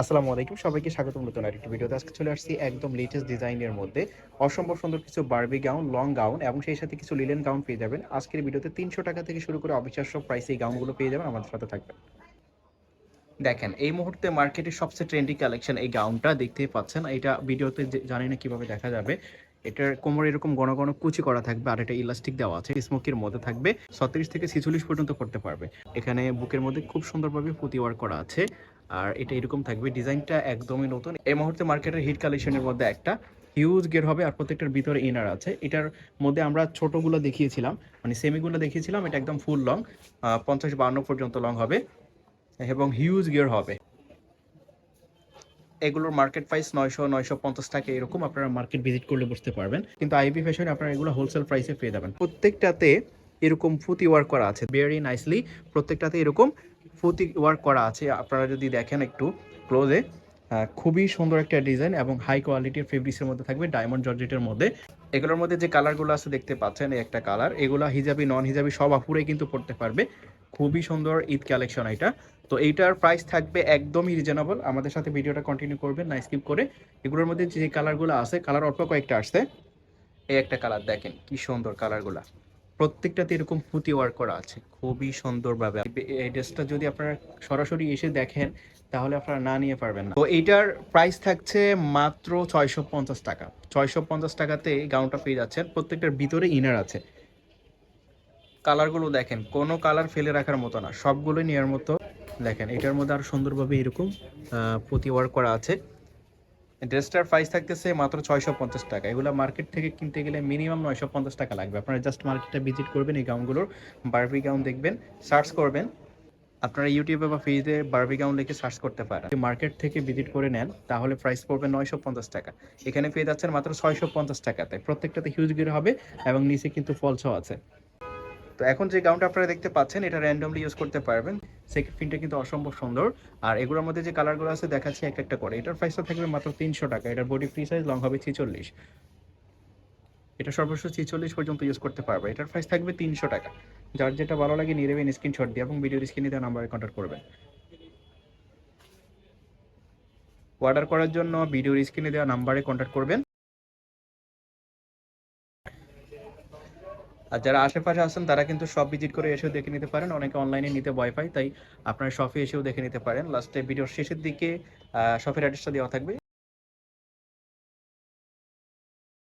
আসসালামু আলাইকুম। সবাইকে স্বাগতম নতুন আরেকটি ভিডিওতে। আজকে চলে আসছি একদম লেটেস্ট ডিজাইনের মধ্যে। অসম্ভব সুন্দর কিছু বার্বি গাউন লং গাউন এবং সেই সাথে কিছু লিলেন গাউন পেয়ে যাবেন। আজকের ভিডিওতে তিনশো টাকা থেকে শুরু করে অবিশ্বাস্য প্রাইসে এই গাউনগুলো পেয়ে যাবেন। আমাদের সাথে থাকবেন। দেখেন, এই মুহূর্তে মার্কেটে সবচেয়ে ট্রেন্ডি কালেকশন এই গাউনটা দেখতে পাচ্ছেন। এটা ভিডিওতে জানি না কীভাবে দেখা যাবে। এটার কোমর এরকম ঘন গণ কুচি করা থাকবে আর এটা ইলাস্টিক দেওয়া আছে। স্মোকের মধ্যে থাকবে। ছত্রিশ থেকে ছিচল্লিশ পর্যন্ত করতে পারবে। এখানে বুকের মধ্যে খুব সুন্দরভাবে পুঁতি ওয়ার্ক করা আছে। আর এটা এরকম থাকবে। ডিজাইনটা একদমই নতুন। এই মুহূর্তে মার্কেটের হিট কালেকশনের মধ্যে একটা। হিউজ গের হবে আর প্রত্যেকটার ভিতরে ইনার আছে। এটার মধ্যে আমরা ছোটগুলো দেখিয়েছিলাম। মানে সেমিগুলো দেখিয়েছিলাম। এটা একদম ফুল লং পঞ্চাশ বান্ন পর্যন্ত লং হবে এবং হিউজ গিয়ার হবে। এগুলোর মার্কেট প্রাইস নয়শো নয়শো পঞ্চাশ টাকা এরকম আপনারা মার্কেট ভিজিট করলে বুঝতে পারবেন। কিন্তু আইবি ফ্যাশনে আপনারা এগুলো হোলসেল প্রাইসে পেয়ে যাবেন। প্রত্যেকটাতে এরকম ফুতি ওয়ার্ক করা আছে। ভেরি নাইসলি প্রত্যেকটাতে এরকম ফুতি ওয়ার্ক করা আছে। আপনারা যদি দেখেন একটু ক্লোজে খুবই সুন্দর একটা ডিজাইন এবং হাই কোয়ালিটির ফেব্রিক্সের মধ্যে থাকবে ডায়মন্ড জর্জেটের মধ্যে। এগুলোর মধ্যে যে কালারগুলো আছে দেখতে পাচ্ছেন এই একটা কালার এগুলো হিজাবি নন হিজাবি সব আপুরাই কিন্তু পড়তে পারবে। খুবই সুন্দর ঈদ কালেকশন এটা। তো এইটার প্রাইস থাকবে একদমই রিজনেবল আমাদের সাথে ভিডিওটা কন্টিনিউ করবেন, না স্কিপ করে। এগুলোর মধ্যে যে কালারগুলো আছে কালার অল্প কয়েকটা আসছে। এই একটা কালার দেখেন, কি সুন্দর কালারগুলা প্রত্যেকটাতে এরকম পুঁতি ওয়ার্ক করা আছে। খুবই সুন্দরভাবে। এই ড্রেসটা যদি আপনারা সরাসরি এসে দেখেন, তাহলে আপনারা না নিয়ে পারবেন না। তো এইটার প্রাইস থাকছে মাত্র ছয়শো পঞ্চাশ টাকা। ছয়শো পঞ্চাশ টাকাতে এই গাউনটা পেয়ে যাচ্ছেন। প্রত্যেকটার ভিতরে ইনার আছে। কালারগুলো দেখেন, কোনো কালার ফেলে রাখার মতো না। সবগুলোই নেওয়ার মতো। দেখেন, এটার মধ্যে আরও সুন্দরভাবে এরকম পুঁতি ওয়ার্ক করা আছে। ড্রেসটার প্রাইস থাকতেছে মাত্র ছয়শো পঞ্চাশ টাকা। এগুলো মার্কেট থেকে কিনতে গেলে মিনিমাম নয়শো পঞ্চাশ টাকা লাগবে। আপনারা জাস্ট মার্কেটটা ভিজিট করবেন এই গাউনগুলোর বারবি গাউন দেখবেন সার্চ করবেন। আপনারা ইউটিউবে বা ফেসে বারবি গাউন লিখে সার্চ করতে পারেন। মার্কেট থেকে ভিজিট করে নেন, তাহলে প্রাইস পড়বে নয়শো পঞ্চাশ টাকা। এখানে পেয়ে যাচ্ছেন মাত্র ছয়শো পঞ্চাশ টাকাতে। প্রত্যেকটাতে হিউজ গির হবে এবং নিচে কিন্তু ফলসও আছে। তো এখন যে গাউনটা আপনারা দেখতে পাচ্ছেন, এটা র্যান্ডমলি ইউজ করতে পারবেন। সেকেন্ড প্রিন্টটা কিন্তু অসম্ভব সুন্দর। আর এগুলোর মধ্যে যে কালারগুলো আছে, দেখাচ্ছি এক একটা করে। এটার প্রাইসটা থাকবে মাত্র তিনশো টাকা। এটার বডি ফ্রি সাইজ লং হবে ছিচল্লিশ। এটা সর্বোচ্চ ছিচল্লিশ পর্যন্ত ইউজ করতে পারবে। এটার প্রাইস থাকবে তিনশো টাকা। যার যেটা ভালো লাগে নিয়ে নেবেন স্ক্রিনশট দিয়ে এবং ভিডিওর স্ক্রিনে দেওয়া নাম্বারে কন্ট্যাক্ট করবেন। অর্ডার করার জন্য ভিডিওর স্ক্রিনে দেওয়া নাম্বারে কন্ট্যাক্ট করবেন। আর যারা আশেপাশে আছেন, তারা কিন্তু সব ভিজিট করে এসেও দেখে নিতে পারেন। অনেকে অনলাইনে নিতে ভয় পায়, তাই আপনারা শপে এসেও দেখে নিতে পারেন। লাস্টে ভিডিওর শেষের দিকে শপের অ্যাড্রেসটা দেওয়া থাকবে।